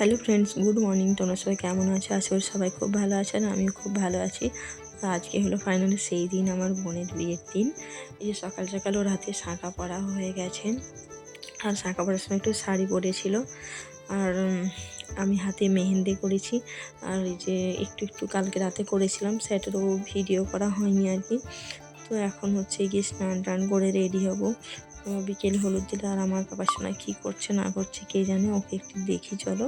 Hello friends good morning তোমরা সবাই কেমন আছো? আশা করি সবাই খুব ভালো আছেন আমিও খুব ভালো আছি। তো আজকে হলো ফাইনালি সেই দিন আমার বোনের বিয়ের দিন। এই যে সকাল সকাল ওর হাতে শাঁখা পরা হয়ে গেছে। আর শাঁখা পরার সময় একটু শাড়ি পরেছিল। আর আমি হাতে মেহেন্দি করেছি। আর এই যে একটু একটু কালকে রাতে করেছিলাম, সেটারও ভিডিও করা হয়নি আর কি। তো এখন হচ্ছে গিয়ে স্নান টান করে রেডি হব। বিকেল হলুদ দিলে, আর আমার বাবার সময় কী করছে না করছে কে জানে, ওকে একটু দেখি, চলো।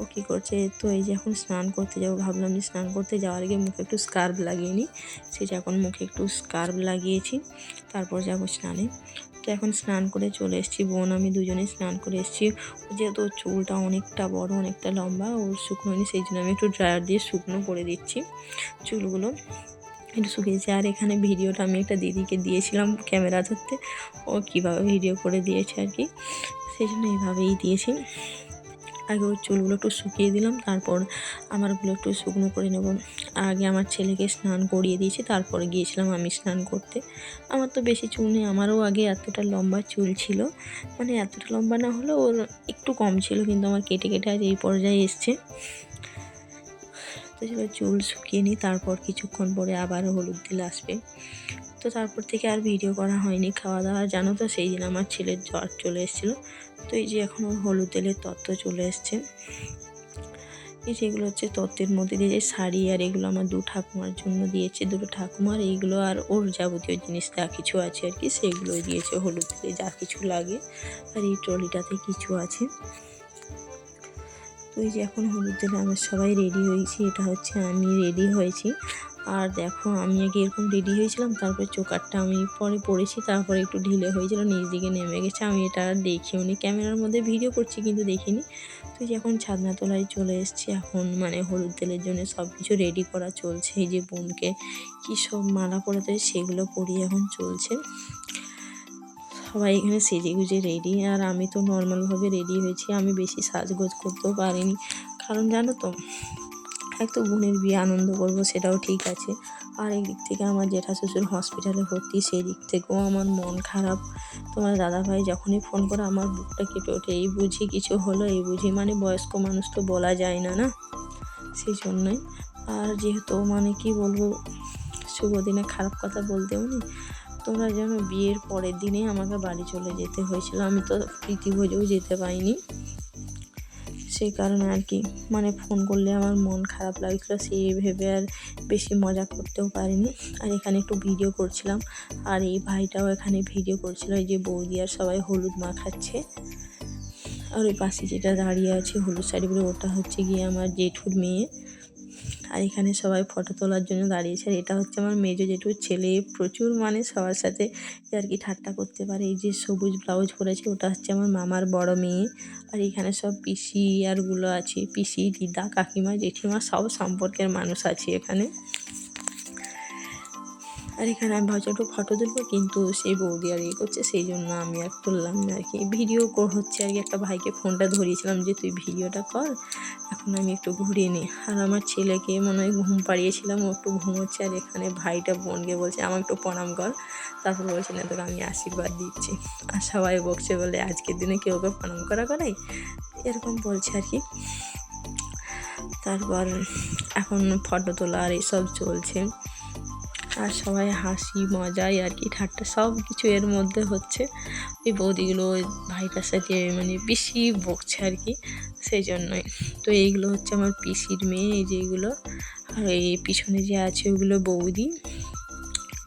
ও কী করছে, তো এই যে এখন স্নান করতে যাব, ভাবলাম যে স্নান করতে যাওয়ার আগে মুখে একটু স্কার্ফ লাগিয়ে নিই। সেটা এখন মুখে একটু স্কার্ফ লাগিয়েছি, তারপর যাব স্নানে। তো এখন স্নান করে চলে এসেছি, বোন আমি দুজনে স্নান করে এসেছি। যেহেতু চুলটা অনেকটা বড়, অনেকটা লম্বা, ওর শুকনো হয়নি, সেই জন্য আমি একটু ড্রায়ার দিয়ে শুকনো করে দিচ্ছি চুলগুলো। একটু শুকিয়েছে আর এখানে ভিডিওটা আমি একটা দিদিকে দিয়েছিলাম ক্যামেরা ধরতে। ও কীভাবে ভিডিও করে দিয়েছে আর কি। সেই জন্য এইভাবেই দিয়েছি। আগে ওর চুলগুলো একটু শুকিয়ে দিলাম, তারপর আমারগুলো একটু শুকনো করে নেব। আগে আমার ছেলেকে স্নান করিয়ে দিয়েছি, তারপরে গিয়েছিলাম আমি স্নান করতে। আমার তো বেশি চুল নেই, আমারও আগে এতটা লম্বা চুল ছিল। মানে এতটা লম্বা না হলেও ওর একটু কম ছিল, কিন্তু আমার কেটে কেটে আজ এই পর্যায়ে এসছে। সেটা চুল শুকিয়ে নিই, তারপর কিছুক্ষণ পরে আবার হলুদ দিল আসবে। তো তারপর থেকে আর ভিডিও করা হয়নি, খাওয়া দাওয়া জানো তো, সেই দিন আমার ছেলের জ্বর চলে এসেছিল। তো এই যে এখন হলুদ তেলের তত্ত্ব চলে এসছে। এই যেগুলো হচ্ছে তত্ত্বের মধ্যে দিয়ে যে শাড়ি আর এগুলো আমার দু ঠাকুমার জন্য দিয়েছে, দুটো ঠাকুমার, এইগুলো আর ওর যাবতীয় জিনিস যা কিছু আছে আর কি, সেগুলোই দিয়েছে হলুদ তেলে যা কিছু লাগে। আর এই ট্রলিটাতে কিছু আছে। তো এই যে এখন হলুদ দিলে আমরা সবাই রেডি হয়েছি, এটা হচ্ছে আমি রেডি হয়েছি। আর দেখো, আমি আগে এরকম রেডি হয়েছিলাম, তারপরে চোকারটা আমি পরে পড়েছি, তারপরে একটু ঢিলে হয়েছিল, নিচ দিকে নেমে গেছে। আমি এটা আর দেখিও নি, ক্যামেরার মধ্যে ভিডিও করছি, কিন্তু দেখিনি। তো যে এখন ছাদনা তোলায় চলে এসেছি, এখন মানে হলুদ তেলের জন্য সব কিছু রেডি করা চলছে। এই যে বোনকে কী সব মালা পরাতে সেগুলো পরিয়ে এখন চলছে। সবাই এখানে সেজে গুজে রেডি, আর আমি তো নর্মালভাবে রেডি হয়েছি। আমি বেশি সাজগোজ করতেও পারিনি। কারণ জানো তো এক তো বোনের বিয়ে, আনন্দ করব সেটাও ঠিক আছে। আর দিক থেকে আমার জেঠা শ্বশুর হসপিটালে ভর্তি সেই দিক থেকেও আমার মন খারাপ। তোমার দাদাভাই যখনই ফোন করে, আমার বুকটা কেঁপে ওঠে। এই বুঝি কিছু হলো, এই বুঝি মানে বয়স্ক মানুষ তো বলা যায় না না? সেই জন্যই। আর যেহেতু মানে কি বলব, শুভ দিনে খারাপ কথা বলতেও নেই। তোমরা যেন বিয়ের পরের দিনেই আমাকে বাড়ি চলে যেতে হয়েছিল। আমি তো প্রীতিভোজেও যেতে পারিনি। সেই কারণে আর কি মানে ফোন করলে আমার মন খারাপ লাগছিল, সেই ভেবে আর বেশি মজা করতেও পারিনি। আর এখানে একটু ভিডিও করছিলাম, আর এই ভাইটাও এখানে ভিডিও করছিল, এই যে বৌদি আর সবাই হলুদ মাখাচ্ছে আর ওই পাশে যেটা দাঁড়িয়ে আছে হলুদ শাড়ি পরে, ওটা হচ্ছে গিয়ে আমার জেঠুর মেয়ে। আর এখানে সবাই ফটো তোলার জন্য দাঁড়িয়েছে আর এটা হচ্ছে আমার মেজো জেঠুর ছেলে। প্রচুর মানে সবার সাথে আর কি ঠাট্টা করতে পারে। এই যে সবুজ ব্লাউজ পরেছে, ওটা হচ্ছে আমার মামার বড় মেয়ে। আর এখানে সব পিসি আরগুলো আছে। পিসি, দিদা, কাকিমা, জেঠিমা সব সম্পর্কের মানুষ আছে এখানে। আর এখানে আমি ভাবছি একটু ফটো তুলবো, কিন্তু সেই বৌদি আর ইয়ে করছে, সেই জন্য আমি আর তুললাম না আর কি। ভিডিও হচ্ছে আর কি, একটা ভাইকে ফোনটা ধরিয়েছিলাম যে, তুই ভিডিওটা কর, এখন আমি একটু ঘুরিয়ে নিই। আর আমার ছেলেকে মনে হয় ঘুম পাড়িয়েছিলাম, ও একটু ঘুমোচ্ছে আর এখানে ভাইটা বোনকে বলছে আমার একটু প্রণাম কর। তারপর বলছে, না, তোকে আমি আশীর্বাদ দিচ্ছি। আর সবাই বকছে, বলে, আজকের দিনে কেউ ওকে প্রণাম করা করাই এরকম বলছে আর কি। তারপর এখন ফটো তোলা আর এইসব চলছে। আর সবাই হাসি, মজাই আর কি, ঠাট্টা সব কিছু এর মধ্যে হচ্ছে। ওই বৌদিগুলো ভাইটার সাথে মানে বেশি বকছে আর কি, সেই জন্যই। তো এইগুলো হচ্ছে আমার পিসির মেয়ে, এই যে এইগুলো আর এই পিছনে যে আছে ওগুলো বৌদি।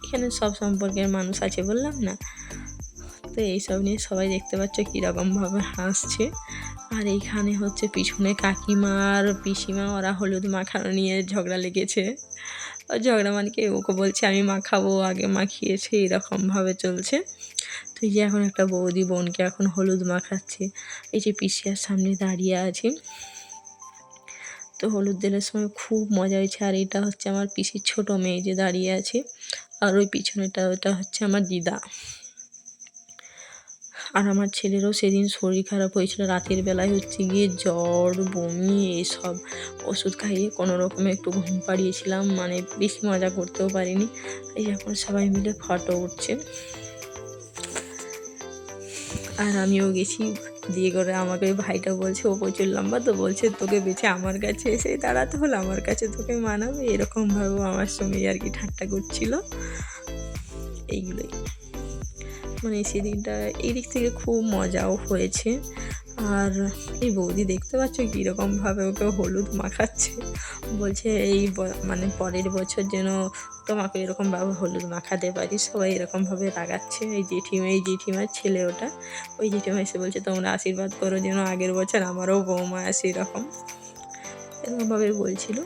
এখানে সব সম্পর্কের মানুষ আছে বললাম না? তো এইসব নিয়ে সবাই দেখতে পাচ্ছ কীরকমভাবে হাসছে। আর এইখানে হচ্ছে পিছনে কাকিমা আর পিসিমা, ওরা হলুদ মাখানো নিয়ে ঝগড়া লেগেছে। আর ঝগড়া মানে কি? ওকে বলছে, আমি মা খাব, আগে মা খেয়েছে, এরকমভাবে চলছে। তো এই যে এখন একটা বৌদি বোনকে এখন হলুদ মাখাচ্ছে এই যে পিসিয়ার সামনে দাঁড়িয়ে আছে। তো হলুদ দেওয়ার সময় খুব মজা হয়েছে। আর এটা হচ্ছে আমার পিসির ছোট মেয়ে যে দাঁড়িয়ে আছে। আর ওই পিছনেটা ওটা হচ্ছে আমার দিদা। আর আমার ছেলেরও সেদিন শরীর খারাপ হয়েছিল। রাতের বেলায় হচ্ছে গিয়ে জ্বর, বমি এইসব ওষুধ খাইয়ে কোনো রকমে একটু ঘুম পাড়িয়েছিলাম। মানে বেশি মজা করতেও পারিনি। এই এখন সবাই মিলে ফটো উঠছে। আর আমিও গেছি। দিয়ে করে আমাকে ভাইটা বলছে, ও প্রচুর লম্বা তো বলছে তোকে বেছে আমার কাছে এসে দাঁড়াতে হলো, আমার কাছে তোকে মানাবে। এরকমভাবেও আমার সঙ্গে আর কি ঠাট্টা করছিল। এইগুলোই। মানে সেদিনটা এই দিক থেকে খুব মজাও হয়েছে। আর এই বৌদি দেখতে পাচ্ছ কীরকমভাবে ওকে হলুদ মাখাচ্ছে। বলছে এই মানে পরের বছর যেন তোমাকে এরকমভাবে হলুদ মাখাতে পারি। সবাই এরকমভাবে রাগাচ্ছে। এই জেঠিমা, এই জেঠিমার ছেলে ওটা। ওই জেঠিমা এসে বলছে, তোমরা আশীর্বাদ করো যেন আগের বছর আমারও বৌমা আসে এরকম। এরকমভাবে বলছিল।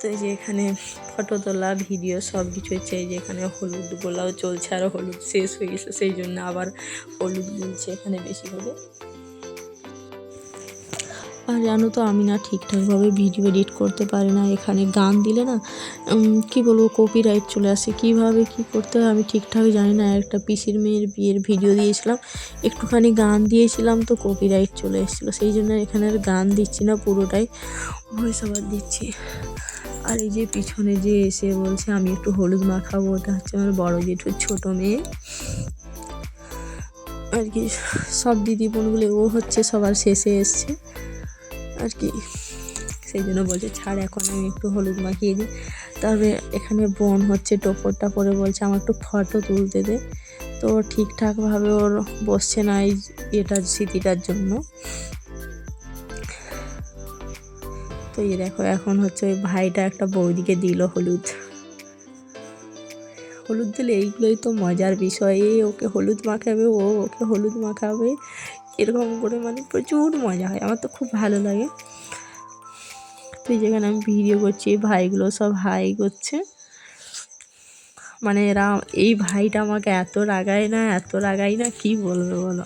তো এই যে এখানে ফটো তোলা ভিডিও সব কিছু হচ্ছে এই যে এখানে হলুদ গোলাও চলছে আর হলুদ শেষ হয়ে গেছে, সেই জন্য আবার হলুদ গুলছে এখানে বেশি করে। আর জানো তো আমি না ঠিকঠাকভাবে ভিডিও এডিট করতে পারি না, এখানে গান দিলে না কি বলব কপিরাইট চলে আসে, কীভাবে কি করতে হয় আমি ঠিকঠাক জানি না। একটা পিসির মেয়ের বিয়ের ভিডিও দিয়েছিলাম, একটুখানি গান দিয়েছিলাম তো কপিরাইট চলে এসেছিল, সেই জন্য এখানে আর গান দিচ্ছি না, পুরোটাই ভয়েস ওভার দিচ্ছি। আর এই যে পিছনে যে এসে বলছে, আমি একটু হলুদ মাখাবো। ওটা হচ্ছে আমার বড় জেঠুর ছোট মেয়ে। আর কি, সব দিদি বোনগুলো, ও হচ্ছে সবার শেষে এসছে। আর কি, সেই জন্য বলছে, ছাড় এখন, আমি একটু হলুদ মাখিয়ে দিই। তবে এখানে বোন হচ্ছে টোপরটা পরে বলছে, আমার একটু ফটো তুলতে দে। তো ঠিকঠাকভাবে ওর বসছে না এই এটার স্মৃতিটার জন্য। এই দেখো, এখন হচ্ছে ওই ভাইটা একটা বৌদিকে দিল হলুদ। হলুদ দিলে এইগুলোই তো মজার বিষয়। এই ওকে হলুদ মাখাবে, ও ওকে হলুদ মাখাবে, এরকম করে মানে প্রচুর মজা হয়। আমার তো খুব ভালো লাগে। তো যেখানে আমি ভিডিও করছি, এই ভাইগুলো সব হাই করছে। মানে এরা, এই ভাইটা আমাকে এত রাগায় না, এত রাগায় না, কি বলবে বলো?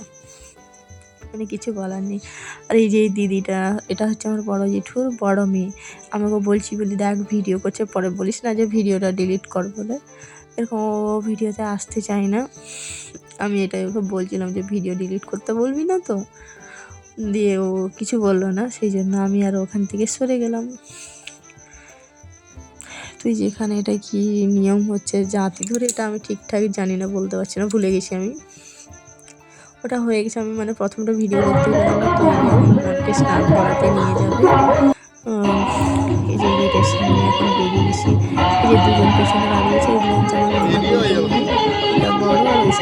মানে কিছু বলার নেই। আর এই যে এই দিদিটা, এটা হচ্ছে আমার বড় জেঠুর বড় মেয়ে। আমাকে বলছি বলি, দেখ ভিডিও করছে। পরে বলিস না যে ভিডিওটা ডিলিট কর বলে এরকম ও ভিডিওতে আসতে চায় না। আমি এটাই ওকে বলছিলাম যে ভিডিও ডিলিট করতে বলবি না তো? দিয়ে ও কিছু বলল না। সেই জন্য আমি আর ওখান থেকে সরে গেলাম। তুই যেখানে, এটা কি নিয়ম হচ্ছে? জাতি ধরে এটা আমি ঠিকঠাক জানি না, বলতে পারছি না, ভুলে গেছি আমি। ওটা হয়ে গেছে। আমি মানে প্রথমটা ভিডিও করতে তো স্নান করাতে নিয়ে যাবে। এই যে সামনে এখন বেরিয়ে গেছি। এই যে দুজন পেছনে দাঁড়িয়েছে বৌদি। এটা বড় আর ওই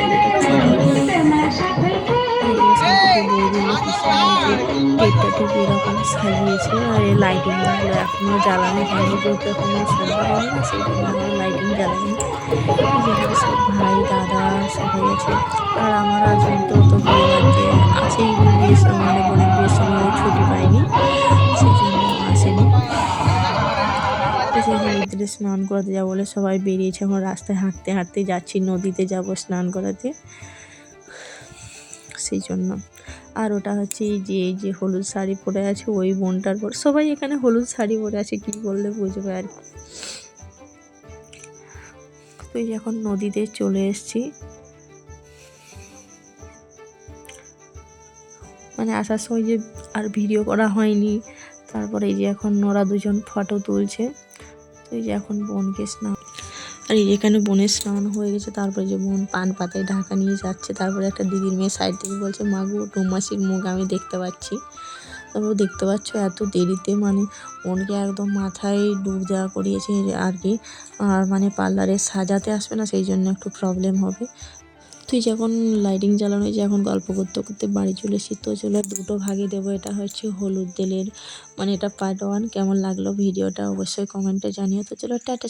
ঠিক এরকম সাজিয়েছে আর এই লাইটিংগুলো এখনও জ্বালানো হয়নি, যেহেতু এখনও সন্ধ্যা হয়নি না সেই জন্য এখনও লাইটিং জ্বালানি যেখানে সব ভাই, দাদা সবাই আছে। আর আমার হাজবেন্ড তো তো পরিবারকে আছেই, বিয়ের সময় মানে বিয়ের সময় ছুটি পাইনি সেই জন্য আসেনি নদীতে স্নান করাতে যাব বলে সবাই বেরিয়েছে। এখন রাস্তায় হাঁটতে হাঁটতে যাচ্ছি, নদীতে যাব স্নান করাতে। সেই জন্য আর ওটা হচ্ছে এই যে যে হলুদ শাড়ি পরে আছে, ওই বোনটার পর, সবাই এখানে হলুদ শাড়ি পরে আছে, কি বললে বুঝবে আর কি। তো এখন নদীতে চলে এসেছি। মানে আসার সময় যে আর ভিডিও করা হয়নি, তারপরে এই যে এখন ওরা দুজন ফটো তুলছে। তো এই যে এখন বোনকে স্নান আর এই এখানে বোনের স্নান হয়ে গেছে, তারপরে যে বোন পান পাতায় ঢাকা নিয়ে যাচ্ছে, তারপরে একটা দিদির মেয়ে সাইড থেকে বলছে মাগু টুমাসির মুখ আমি দেখতে পাচ্ছি। তারপর দেখতে পাচ্ছ এত দেরিতে মানে বোনকে একদম মাথায় ডুব দেওয়া করিয়েছে আর কি, আর মানে পার্লারে সাজাতে আসবে না, সেই জন্য একটু প্রবলেম হবে। তুই যখন লাইটিং জ্বালানো হয়েছে, এখন গল্প করতে করতে বাড়ি চলে এসেছি তো চলে দুটো ভাগে দেবো, এটা হচ্ছে হলুদ তেলের মানে এটা পার্ট ওয়ান কেমন লাগল ভিডিওটা অবশ্যই কমেন্টে জানিও, তো চলো টাটা